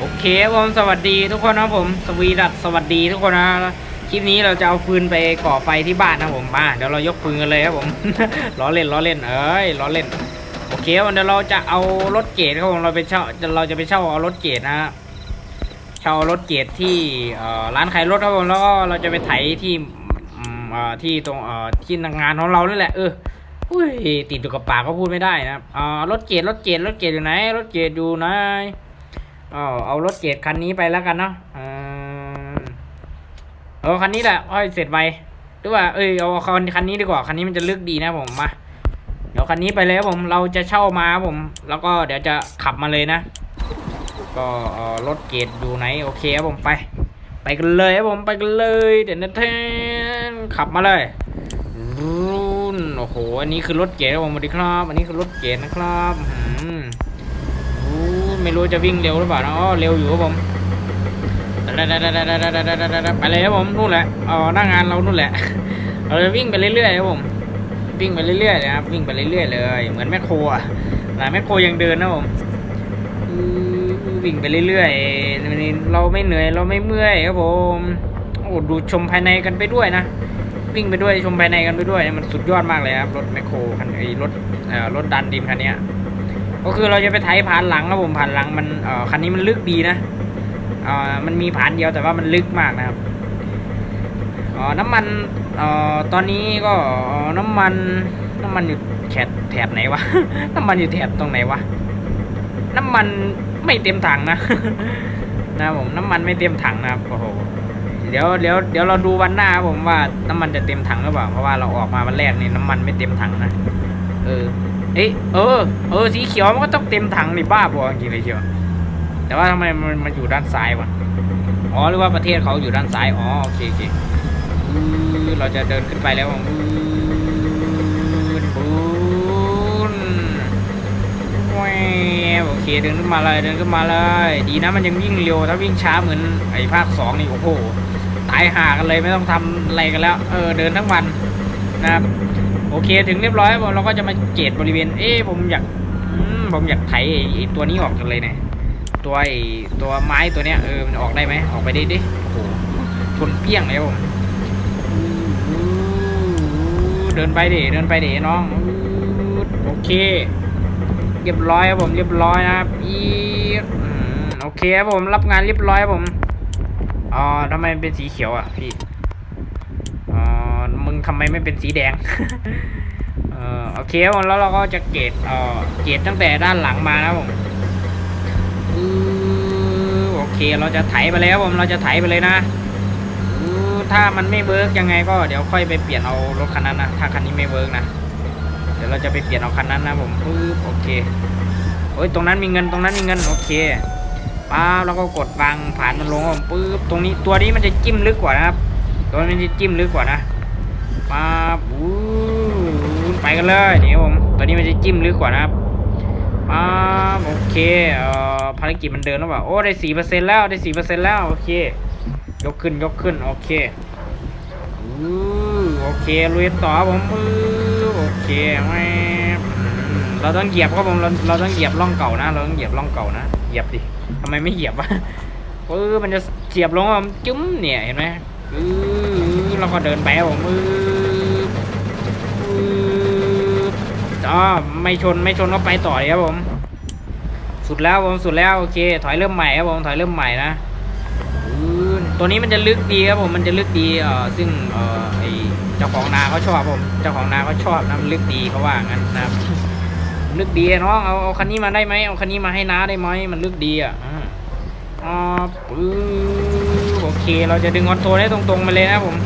โอเคผมสวัสดีทุกคนนะครับผมสวีดัตสวัสดีทุกคนนะคลิปนี้เราจะเอาฟืนไปก่อไฟที่บ้านนะผมมาเดี๋ยวเรายกฟืนกันเลยครับผม ล้อเล่นล้อเล่นเอ้ยล้อเล่นโอเคครับผมเดี๋ยวเราจะเอารถเกตครับผมเราไปเช่าเราจะไปเช่าเอารถเกตนะเช่ารถเกตที่เอ่ร้านขายรถครับผมแล้วก็เราจะไปไถที่ที่ตรงเอ่อที่งานของเรานี่แหละเอออุ้ยติดอยู่กับปากก็พูดไม่ได้นะรับอ่ารถเกตรถเกตรถเกตอยู่ไหนรถเกตอยู่ไหน อ๋อเอารถเกตคันนี้ไปแล้วกันเนาะอ่าเอาคันนี้แหละอ้อยเสร็จไปหรือว่าเอ้ยเอาคันคันนี้ดีกว่าคันนี้มันจะลึกดีนะผมมาเดี๋ยวคันนี้ไปเลยครับผมเราจะเช่ามาผม แล้วก็เดี๋ยวจะขับมาเลยนะ ก็รถเกตอยู่ไหนโอเคครับผมไป ไปกันเลยครับผมไปกันเลยเดี๋ยวนะเทนขับมาเลยรุ่นโอ้โหอันนี้คือรถเก๋ครับผมสวัสดีครับ อันนี้คือรถเก๋นะครับอื ไม่รู้จะวิ่งเร็วหรือเปล่านะอ๋อเร็วอยู่ครับผมไปเลยครับผมนู่นแหละอ๋อหน้างานเรานู่นแหละ เราจะวิ่งไปเรื่อยๆครับผมวิ่งไปเรื่อยๆนะครับวิ่งไปเรื่อยๆเลย เหมือนแมคโครอะนะแมคโครยังเดินนะผมวิ่งไปเรื่อยๆวันนี้เราไม่เหนื่อยเราไม่เมื่อยครับผมโอ้ดูชมภายในกันไปด้วยนะวิ่งไปด้วยชมภายในกันไปด้วยมันสุดยอดมากเลยครับรถแมคโครคันไอ้รถเอ่อรถดันดินคันนี้ ก็คือเราจะไปไถผ่านหลังครับผมผ่านหลังมันเอ่อคันนี้มันลึกดีนะเอ่อมันมีผ่านเดียวแต่ว่ามันลึกมากนะครับเอ่อน้ำมันเอ่อตอนนี้ก็น้ำมันน้ำมันอยู่แถบแถบไหนวะ น้ำมันอยู่แถบตรงไหนวะ น้ำมันไม่เต็มถังนะ นะผมน้ำมันไม่เต็มถังนะครับโอ้โหเดี๋ยวเดี๋ยวเดี๋ยวเราดูวันหน้าครับผมว่าน้ำมันจะเต็มถังหรือเปล่าเพราะว่าเราออกมาวันแรกนี่น้ำมันไม่เต็มถังนะเออ เอ้ยเออ เออ สีเขียวมันก็ต้องเต็มถังนี่บ้าบอจริงเลยเชียวแต่ว่าทำไมมันมันอยู่ด้านซ้ายวะอ๋อหรือว่าประเทศเขาอยู่ด้านซ้ายอ๋อโอเคโอเคเราจะเดินขึ้นไปแล้วอือปูนแหววโอเคเดินขึ้นมาเลยเดินขึ้นมาเลย ดีนะมันยังวิ่งเร็วถ้าวิ่งช้าเหมือนไอ้ภาคสองนี่โอ้โหตายห่ากันเลยไม่ต้องทำอะไรกันแล้ว เออเดินทั้งวันนะครับ โอเคถึงเรียบร้อยเราก็จะมาเจดบริเวณ เอ๊ผมอยากผมอยากไถไอ้ตัวนี้ออกจังเลยเนี่ยตัวไอ้ตัวไม้ตัวเนี้ยเออมันออกได้ไหมออกไปได้ดิโอ้โหชนเปี้ยงเลยครับผมเดินไปดิเดินไปดิน้องโอเคเรียบร้อยครับผมเรียบร้อยนะครับอีโอเคครับผมรับงานเรียบร้อยครับผมอ๋อทำไมเป็นสีเขียวอะพี่ มึงทำไมไม่เป็นสีแดง เออโอเคแล้วเราก็จะเกตเออเกตตั้งแต่ด้านหลังมานะครับผมโอเคเราจะไถไปเลยครับผมเราจะไถไปเลยนะถ้ามันไม่เวิร์กยังไงก็เดี๋ยวค่อยไปเปลี่ยนเอารถคันนั้นนะถ้าคันนี้ไม่เวิร์กนะเดี๋ยวเราจะไปเปลี่ยนเอาคันนั้นนะผมปึ๊บโอเคโอ้ยตรงนั้นมีเงินตรงนั้นมีเงินโอเคป๊าบแล้วก็กดวางผ่านมันลงครับปึ๊บตรงนี้ตัวนี้มันจะจิ้มลึกกว่านะครับตัวนี้จะจิ้มลึกกว่านะ ป๊าบอู้ไปกันเลยนี่ครับผมตัวนี้มันจะจิ้มลึกกว่านะครับป๊าบโอเคเอ่อภารกิจมันเดินแล้วเปล่าโอ้ได้สี่เปอร์เซ็นต์แล้วได้สี่เปอร์เซ็นต์แล้วโอเค ยกขึ้นยกขึ้นโอเคอู้โอเคลุยต่อผมโอเคแม่เราต้องเหยียบครับผมเราเราต้องเหยียบร่องเก่านะ เราต้องเหยียบร่องเก่านะเหยียบดิทำไมไม่เหยียบวะเออมันจะเสียบลงอะจุ้มเนี่ยเห็นไหมเออเราก็เดินไปผมเออ อ๋อไม่ชนไม่ชนก็ไปต่อเลยครับผม สุดแล้วผมสุดแล้วโอเค ถอยเริ่มใหม่ครับผมถอยเริ่มใหม่นะตัวนี้มันจะลึกดีครับผมมันจะลึกดีเอ่อซึ่งเอ่อไอเจ้าของนาเขาชอบผมเจ้าของนาเขาชอบนะมันลึกดีเขาว่างั้นนะครับลึกดีน้องเอาเอาคันนี้มาได้ไหมเอาคันนี้มาให้น้าได้ไหมมันลึกดีอะอ่าอ่าปื้โอเค เราจะดึงคอนโทรลให้ตรงๆมาเลยนะผม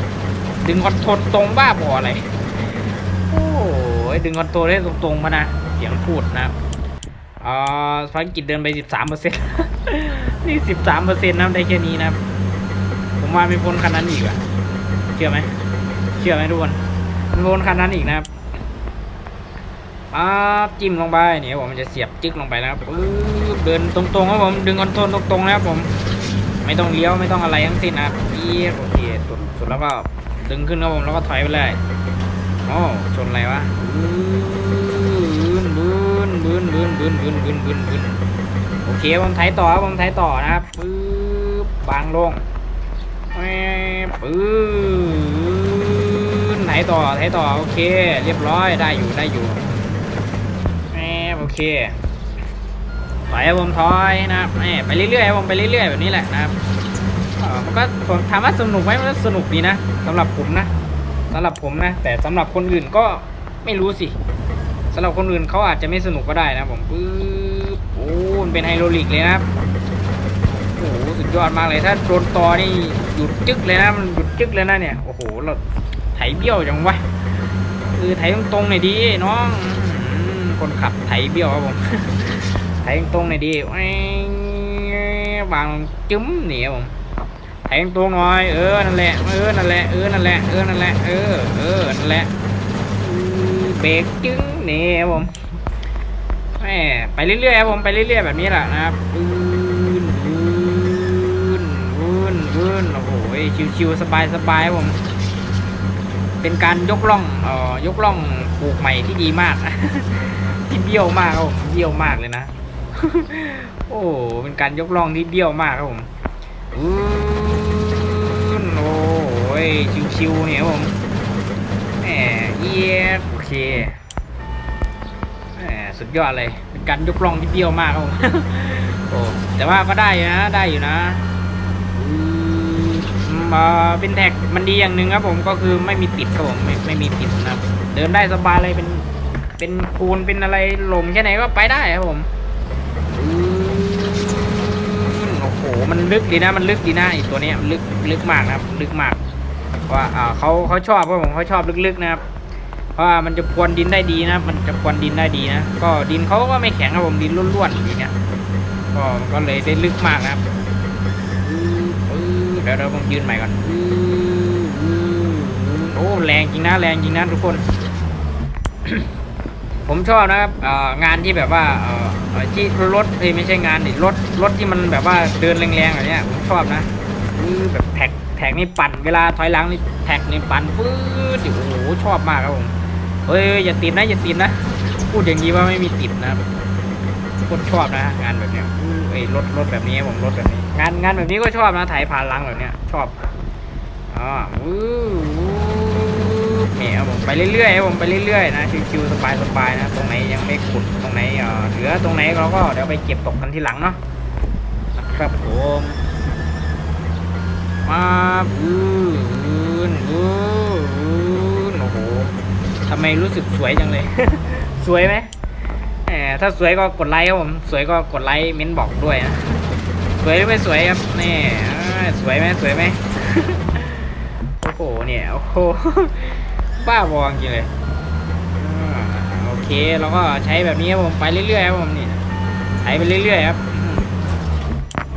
ดึงคอนโทรตรงบ้าบออะไร ยดึงคอนโทรลให้ตรงๆมานะ เสียงพูดนะครับอ่าภารกิจเดินไปสิบสามเปอร์เซ็นต์นี่สิบสามเปอร์เซ็นต์นะได้แค่นี้นะ ผมว่าไม่พ้นคันนั้นอีกอะเชื่อไหมเชื่อไหมทุกคนม่พ้นคันนั้นอีกนะครับป๊าจิ้มลงไปเนี่ยผมมันจะเสียบจึ๊กลงไปนะครับเดินตรงๆครับผม ดึงคอนโทรลตรงๆนะครับผม ไม่ต้องเลี้ยวไม่ต้องอะไรทั้งสิ้นนะครับเอี๊ยโอเคสุดสุดแล้วก็ดึงขึ้นครับผมแล้วก็ถอยไปเลย โอ้ชนอะไรวะบืนบืนบืนบืนบืนบืนบืนบืนบืนโอเคผมไถต่อครับผมไถต่อนะครับปึ๊บวางลงปึ๊บไถต่อไถต่อโอเค เรียบร้อยได้อยู่ได้อยู่แหมโอเคถอยผมถอยนะครับแหม่ไปเรื่อยๆผมไปเรื่อยๆแบบนี้แหละนะครับเอ่อมันก็ผมถามว่าสนุกไหมมันก็สนุกดีนะสำหรับผมนะ สำหรับผมนะ แต่สำหรับคนอื่นก็ไม่รู้สิสำหรับคนอื่นเขาอาจจะไม่สนุกก็ได้นะผมปึ๊บโอ้มันเป็นไฮโดรลิกเลยนะครับโอ้โหสุดยอดมากเลยถ้าโดนตอนี่หยุดจึ๊กเลยนะมันหยุดจึ๊กเลยนะเนี่ยโอ้โหเราไถเบี้ยวจังวะคือไถตรงๆหน่อยดีน้องคนขับไถเบี้ยวครับผมไถตรงๆหน่อยดีแหว่งวางจุ้มหนีครับผม ไถตรงหน่อย เออ นั่นแหละ เออ นั่นแหละ เออ นั่นแหละ เออ นั่นแหละ เออ เออ นั่นแหละ เบรกจึ้งนี่ครับผมแหมไปเรื่อยๆครับผม ไปเรื่อยๆแบบนี้แหละนะครับวืนวืนวืนวืนโอ้โห ชิวๆสบายๆครับผม เป็นการยกล่องเอ่อยกล่องปลูกใหม่ที่ดีมากที่เบี้ยวมากครับผมเบี้ยวมากเลยนะ โอ้ เป็นการยกล่องที่เบี้ยวมากครับผมอื้ ยชิวๆเนี่ยผมแหมเยี่ยมโอเคแหมสุดยอดเลยเป็นการยกล่องที่เบี้ยวมากครับผมโอ้แต่ว่าก็ได้นะได้อยู่นะอืมเออเป็นแท็กมันดีอย่างหนึ่งครับผมก็คือไม่มีติดครับผมไม่ไม่มีติดนะเดินได้สบายเลยเป็นเป็นคูนเป็นอะไรหลมแค่ไหนก็ไปได้ครับผมโอ้โหมันลึกดีนะ มันลึกดีนะไอตัวนี้มันลึกลึกมากนะครับ ลึกมาก ว่าอ่าเขาเขาชอบครับผมเขาชอบลึกๆนะครับเพราะว่ามันจะพรวนดินได้ดีนะ มันจะพรวนดินได้ดีนะ ก็ดินเขาก็ไม่แข็งครับผมดินร่วนๆอย่างเงี้ยก็ก็เลยได้ลึกมากนะครับอื้ออเดี๋ยวเราต้องยืนใหม่ก่อนอื้ออื้อโอ้แรงจริงนะแรงจริงนะทุกคน ผมชอบนะครับงานที่แบบว่าที่รถเอ้ยไม่ใช่งานดิรถรถที่มันแบบว่าเดินแรงๆแบบเนี้ยผมชอบนะ อื้อแบบแท็กแท็กนี่ปั่นเวลาถอยหลังนี่แท็กนี่ปั่นฟื้ดโอ้โหชอบมากครับผมเฮ้ยอย่าติดนะอย่าติดนะพูดอย่างนี้ว่าไม่มีติดนะครับโคตรชอบนะ งานแบบเนี้ยอื้อเอ้ยรถรถแบบนี้ผมรถแบบนี้ งานงานแบบนี้ก็ชอบนะถ่ายผ่านหลังแบบเนี้ยชอบอ่าวู้เนี่ยผมไปเรื่อยๆผมไปเรื่อยๆนะชิวๆสบายๆนะ ตรงไหนยังไม่ขุดตรงไหนเอ่อเหลือตรงไหนเราก็เดี๋ยวไปเก็บตกกันทีหลังเนาะนะครับผม มาบูนบูนโอ้โหทำไมรู้สึกสวยจังเลย สวยไหมแหมถ้าสวยก็กดไลค์ครับผม สวยก็กดไลค์เม้นบอกด้วยนะ สวยหรือไม่สวยครับนี่อ่าสวยไหมสวยไหมโอ้โหเนี่ยโอ้โหบ้าบอจริงเลยอ่าโอเคเราก็ใช้แบบนี้ครับผมไปเรื่อยๆครับผมนี่ใช้ไปเรื่อยๆครับอืม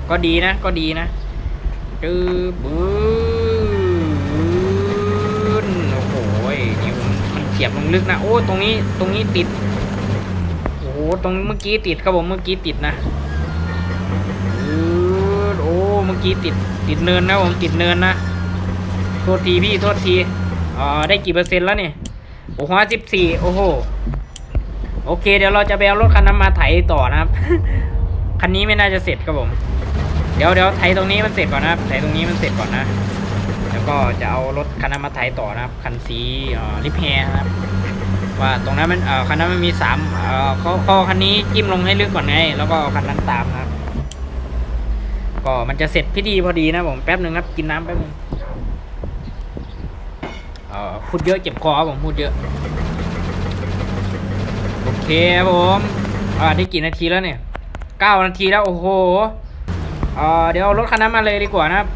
ก็ดีนะก็ดีนะ จื้อบื้นโอ้โหนี่มันมันเฉียบลงลึกนะ โอ้ ตรงนี้ ตรงนี้ติด โอ้ตรงเมื่อกี้ติดครับผม เมื่อกี้ติดนะอืดโอ้ เมื่อกี้ติด ติดเนินนะผม ติดเนินนะ โทษทีพี่ โทษทีอ่าได้กี่เปอร์เซ็นต์แล้วเนี่ย โอ้โหสิบสี่ โอ้โห โอเค เดี๋ยวเราจะไปเอารถคันนั้นมาไถต่อนะครับ คันนี้ไม่น่าจะเสร็จครับผม เดี๋ยวเดี๋ยวไถตรงนี้มันเสร็จก่อนนะครับไถตรงนี้มันเสร็จก่อนนะ แล้วก็จะเอารถคันนั้นมาไถต่อนะครับ คันสีเอ่อริปแฮร์นะครับ ว่าตรงนั้นมันเออคันนั้นมันมีสามเออเขาเขาคันนี้จิ้มลงให้ลึกก่อนไง แล้วก็เอาคันนั้นตามนะครับ ก็มันจะเสร็จพิธีพอดีนะผมแป๊บหนึ่งครับกินน้ำแป๊บหนึงเอ่อพูดเยอะเจ็บคอครับผมพูดเยอะ โอเคครับผมอ่าได้กี่นาทีแล้วเนี่ยเก้านาทีแล้วโอ้โห เออเดี๋ยวเอารถคันนั้นมาเลยดีกว่านะครับ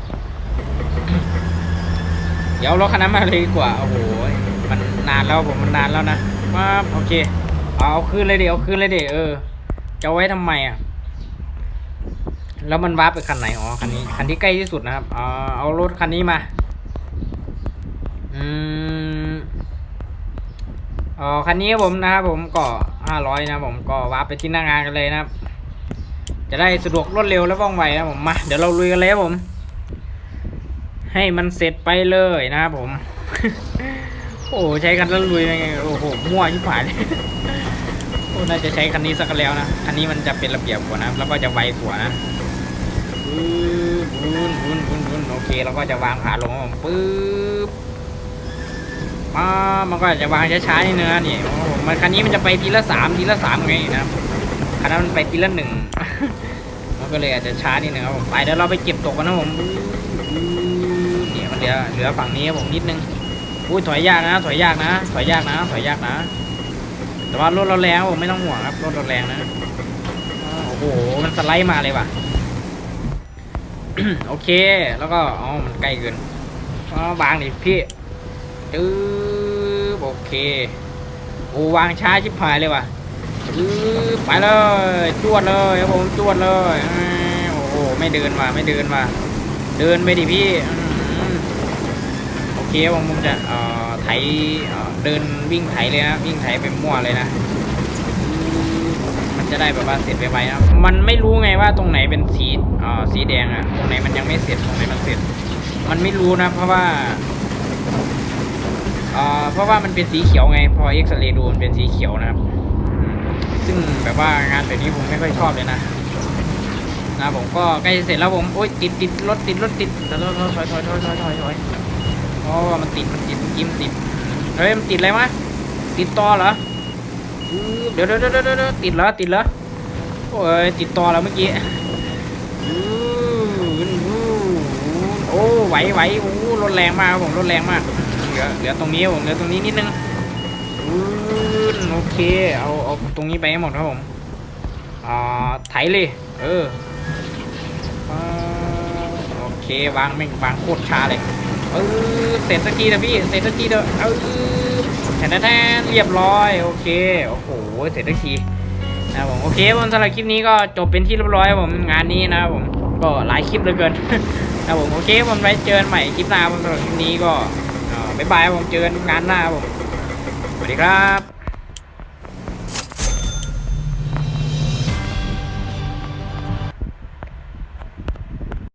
เดี๋ยวเอารถคันนั้นมาเลยดีกว่า โอ้โห มันนานแล้วผมมันนานแล้วนะมาโอเค เอาเอาคืนเลยเดิเอาคืนเลยเดิเออ จะไว้ทำไมอะ แล้วมันวาร์ปไปคันไหน อ๋อ คันนี้ คันที่ใกล้ที่สุดนะครับ เอาเอารถคันนี้มา อืมอ๋อคันนี้ผมนะครับผมก็ห้าร้อยนะผมก็วาร์ปไปที่หน้างานกันเลยนะครับ จะได้สะดวกรวดเร็วและว่องไวนะผมมาเดี๋ยวเราลุยกันเลยครับผม ให้มันเสร็จไปเลยนะครับผม โอ้ใช้กันแล้วลุยยังไงโอ้โหมั่วชิบหายเลยโอ้น่าจะใช้คันนี้สักแล้วนะคันนี้มันจะเป็นระเบียบกว่านะแล้วก็จะไวกว่านะปึ๊บวุ้นวุ้นวุ้นวุ้นโอเคแล้วก็จะวางขาลงครับผมปึ๊บมามันก็จะวางช้าๆนี่เนื้อนี่โอ้โหมันคันนี้มันจะไปทีละสามทีละสามไงนะครับ คันนั้นมันไปทีละหนึ่ง มันก็เลยอาจจะช้านิดนึงครับผมไปเดี๋ยวเราไปเก็บตกกันนะผมเนี่ยมันเหลือเหลือฝั่งนี้ครับผมนิดนึงอุ้ยถอยยากนะถอยยากนะถอยยากนะถอยยากนะ แต่ว่ารถเราแรงผมไม่ต้องห่วงครับรถเราแรงนะโอ้โหมันสไลด์มาเลยว่ะโอเค แล้วก็อ๋อมันใกล้เกินอ๋อวางดิพี่จื้อโอเคโอ้วางช้าชิบหายเลยว่ะ ไปเลยจวดเลยครับผมจวดเลยโอ้โหไม่เดินว่ะไม่เดินว่ะเดินไปดิพี่โอเคผมผมจะเอ่อไถเดินวิ่งไถเลยนะวิ่งไถไปมั่วเลยนะมันจะได้แบบว่าเสร็จไปไวๆนะมันไม่รู้ไงว่าตรงไหนเป็นสีอ่อสีแดงอะตรงไหนมันยังไม่เสร็จตรงไหนมันเสร็จ มันไม่รู้นะ เพราะว่าเอ่อเพราะว่ามันเป็นสีเขียวไง พอเอ็กซเรย์ดูมันเป็นสีเขียวนะครับ ซึ่งแบบว่างานแบบนี้ผมไม่ค่อยชอบเลยนะนะผมก็ใกล้เสร็จแล้วผมโอ๊ยติดติดรถติดรถติดแถอยถอยถอยถอยถอยถอยถอยอ๋อมันติดมันติดกิมติดเฮ้ยมันติดอะไรมะติดต่อเหรอเดี๋เดี๋ยวเดี๋ยวเดี๋ยวติดเหรอติดเหรอโอ้ยติดต่อแล้วเมื่อกี้โอ้ไหวไหวโอ้รถแรงมากครับผมรถแรงมากเหลือเหลือตรงนี้ผมเหลือตรงนี้นิดนึง เค เอาเอาตรงนี้ไปให้หมดครับผมอ่าไถเลย เออโอเควางไม่งวางโคตรช้าเลยเออเสร็จสักทีนะพี่เสร็จสักทีเถอเออแทนแทนเรียบร้อยโอเคโอ้โหเสร็จสักทีนะผมโอเคผมสำหรับคลิปนี้ก็จบเป็นที่เรียบร้อยผมงานนี้นะผมก็หลายคลิปเหลือเกินนะผมโอเคผมไว้เจอกันใหม่คลิปหน้าผมสำหรับคลิปนี้ก็บ๊ายบายผมเจอกันงานหน้าผมสวัสดีครับ